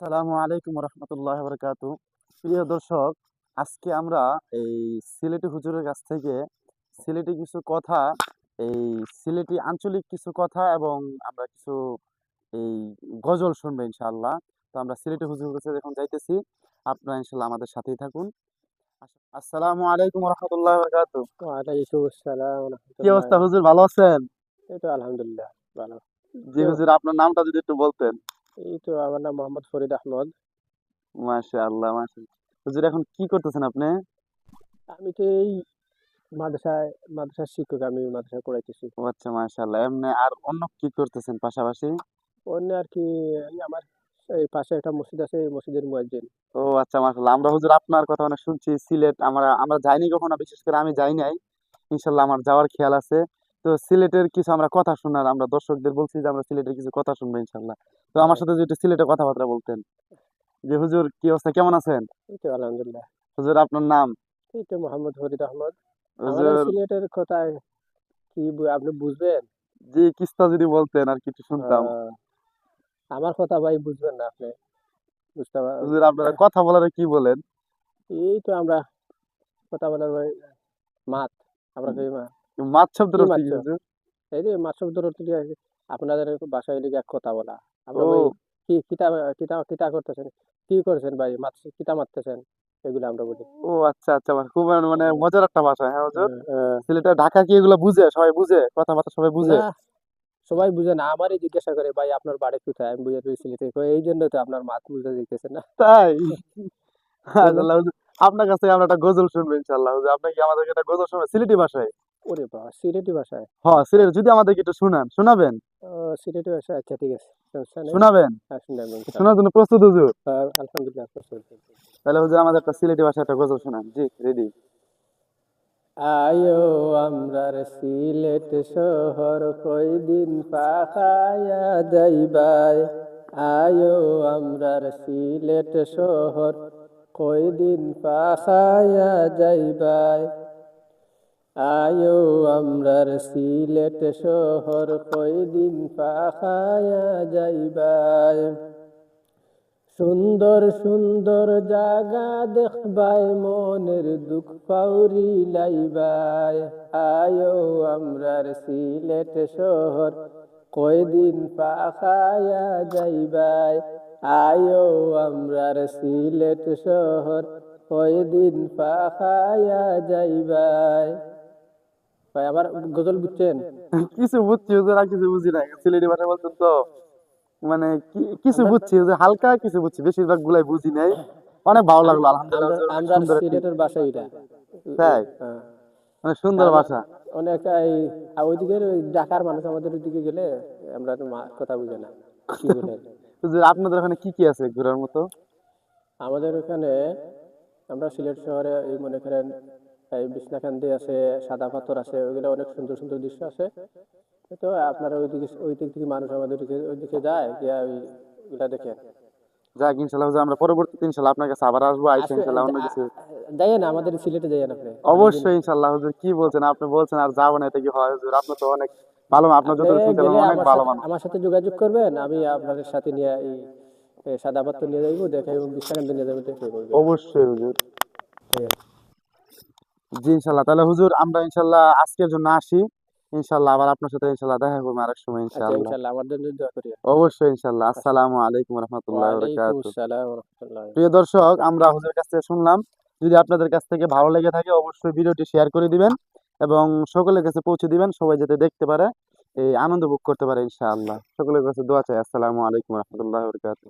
আসসালামু আলাইকুম রহমতুল্লাহ বরকাতু। প্রিয় দর্শক আজকে আমরা এই সিলেটি হুজুরের কাছ থেকে সিলেটি কিছু কথা এই সিলেটি আঞ্চলিক কিছু কথা এবং আমরা কিছু এই গজল শুনব ইনশাআল্লাহ। তো আমরা সিলেটি হুজুরের কাছে যখন যাইতেছি। আপনারা ইনশাল্লাহ আমাদের সাথেই থাকুন। আস- আসসালামু আলাইকুম রহমতুল্লাহ বরকাতু। কি অবস্থা হুজুর ভালো আছেন? এই তো আলহামদুলিল্লাহ ভালো। জি হুজুর আপনার নামটা যদি একটু বলতেন। এই তো আমার নাম মোহাম্মদ ফরিদ আহমদ। মাশাআল্লাহ মাশাআল্লাহ। হুজুর এখন কি করতেছেন আপনি? আমি তো এই মাদ্রাসায় মাদ্রাসার শিক্ষক আমি মাদ্রাসায় পড়াইতেছি। ও আচ্ছা মাশাআল্লাহ। এমনি আর অন্য কি করতেছেন পাশাপাশি? অন্য আর কি এই আমার এই পাশে একটা মসজিদ আছে এই মসজিদের মুয়াজ্জিন। ও আচ্ছা মাশাআল্লাহ। আমরা হুজুর আপনার কথা অনেক শুনছি সিলেট। আমরা আমরা যাইনি কখনো বিশেষ করে আমি যাই নাই। ইনশাআল্লাহ আমার যাওয়ার খেয়াল আছে। তো সিলেটের কিছু আমরা কথা শোনার আমরা দর্শকদের বলছি যে আমরা সিলেটের কিছু কথা শুনব ইনশাল্লাহ। তো আমার সাথে যদি একটু সিলেটে কথাবার্তা বলতেন। যে হুজুর কি অবস্থা? কেমন আছেন? আলহামদুলিল্লাহ। হুজুর আপনার নাম? এই তো মোহাম্মদ ফরিদ আহমদ। হুজুর সিলেটের কথা কি আপনি বুঝবেন? জি কিস্তা যদি বলতেন আর কিছু শুনতাম। আমার কথা ভাই বুঝবেন না আপনি। বুঝতে হুজুর আপনারা কথা বলার কি বলেন? এই তো আমরা কথা বলার ভাই মাত আমরা কই মাত মাছ শব্দের অর্থ কি হুজুর? এই যে মাছ শব্দের অর্থ দিয়ে আপনাদের বাসায় এক কথা বলা। আমরা কি কিতা কিতা কিতা করতেছেন? কি করছেন ভাই? মাছ কিতা মারতেছেন? এগুলো আমরা বলি। ও আচ্ছা আচ্ছা মানে খুব মানে মজার একটা ভাষা হ্যাঁ হুজুর আহ, ঢাকা কি এগুলো বুঝে? সবাই বুঝে? কথাবার্তা সবাই বুঝে? না, সবাই বুঝে না। আমারই জিজ্ঞাসা করে ভাই আপনার বাড়ি কোথায়? আমি বুঝে তুই সিলেটে এই জন্য তো আপনার মাছ বুঝতে দিতেছে না। তাই? আপনার কাছ আমরা একটা গজল শুনব ইনশাআল্লাহ। হুজুর আপনি কি আমাদেরকে একটা গজল শুনবেন? সিলেটি ভাষায়? ওরে বাবা সিলেটি ভাষায়? হ্যাঁ সিলেট যদি আমাদেরকে একটু শোনান শোনাবেন? সিলেটি ভাষায়? আচ্ছা ঠিক আছে। শোনাবেন? হ্যাঁ। শোনার জন্য প্রস্তুত হুজুর? আলহামদুলিল্লাহ প্রস্তুত। তাহলে হুজুর আমাদের একটা সিলেটি ভাষায় একটা গজল শোনান। জি রেডি আয়ো আমরার সিলেট শহর কয়দিন পাখায়া যাইবাই? আয়ো আমরার সিলেট শহর কয়দিন পাখায়া যাইবাই? আয়ো আমরার সিলেট শহর কয়দিন পাখায়া যাইবায়। সুন্দর সুন্দর জাগা দেখবাই মনের দুঃখ পাউরি লাইবাই আয়ো আমরার সিলেট শহর কয়দিন পাখায়া যাইবাই আয়ো আমরার সিলেট শহর কয়দিন পাখায়া যাইবাই ভাই আবার গজল বুঝছেন? কিছু বুঝছি হুজুর আর কিছু বুঝি না সিলেটি ভাষা বলছেন তো মানে কিছু বুঝছি হুজুর হালকা কিছু বুঝছি বেশিরভাগ গুলাই বুঝি নাই। অনেক ভালো লাগল আলহামদুলিল্লাহ। আমরা অনেক সুন্দর সিলেটের বাসা এটা। তাই? হ্যাঁ। অনেক সুন্দর ভাষা অনেক এই ওইদিকে ঢাকার মানুষ আমাদের ওইদিকে গেলে আমরা তো কথা বুঝে না কি বলে। হুজুর আপনাদের ওখানে কি কি আছে ঘোরার মতো? আমাদের ওখানে আমরা সিলেট শহরে এই মনে করেন এই বিছনাকান্দি আছে সাদা পাথর আছে ওইগুলো অনেক সুন্দর সুন্দর দৃশ্য আছে। তো আপনারা ওইদিকে ওই দিক থেকে মানুষ আমাদের ওইদিকে যায় গিয়া ওইগুলা দেখে যাক আমরা পরবর্তীতে আপনার কাছে আবার আসব আইসা অন্য কিছু। আমাদের সিলেটে যাই না আপনি। অবশ্যই ইনশাল্লাহ হুজুর কি বলছেন? আপনি বলছেন আর যাব না এটা কি হয়? হুজুর আপনি তো অনেক ভালো আপনার যত শুনতে অনেক আমার ভালো সাথে- মানুষ। আমার সাথে যোগাযোগ করবেন আমি আপনাদের সাথে নিয়ে এই সাদা পাথর নিয়ে যাইবো দেখে বিছনাকান্দি নিয়ে যাব দেখে অবশ্যই হুজুর। ঠিক আছে। জি ইনশাল্লাহ। তাহলে হুজুর আমরা ইনশাল্লাহ আজকের জন্য আসি। ইনশাল্লাহ আবার আপনার সাথে ইনশাল্লাহ দেখা করব আরেক সময় আচ্ছা ইনশাল্লাহ। ইনশাআল্লাহ আমার জন্য দোয়া করিয়া অবশ্যই ইনশাল্লাহ। আসসালামু আলাইকুম রহমতুল্লাহ ওয়া রাহমাতুল্লাহি প্রিয় দর্শক আমরা হুজুরের কাছ থেকে শুনলাম। যদি আপনাদের কাছ থেকে ভালো লেগে থাকে অবশ্যই ভিডিওটি শেয়ার করে দিবেন এবং সকলের কাছে পৌঁছে দিবেন সবাই যাতে দেখতে পারে এই আনন্দ ভোগ করতে পারে ইনশাআল্লাহ। সকলের কাছে দোয়া চাই। আসসালামু আলাইকুম রহমতুল্লাহ বরকাত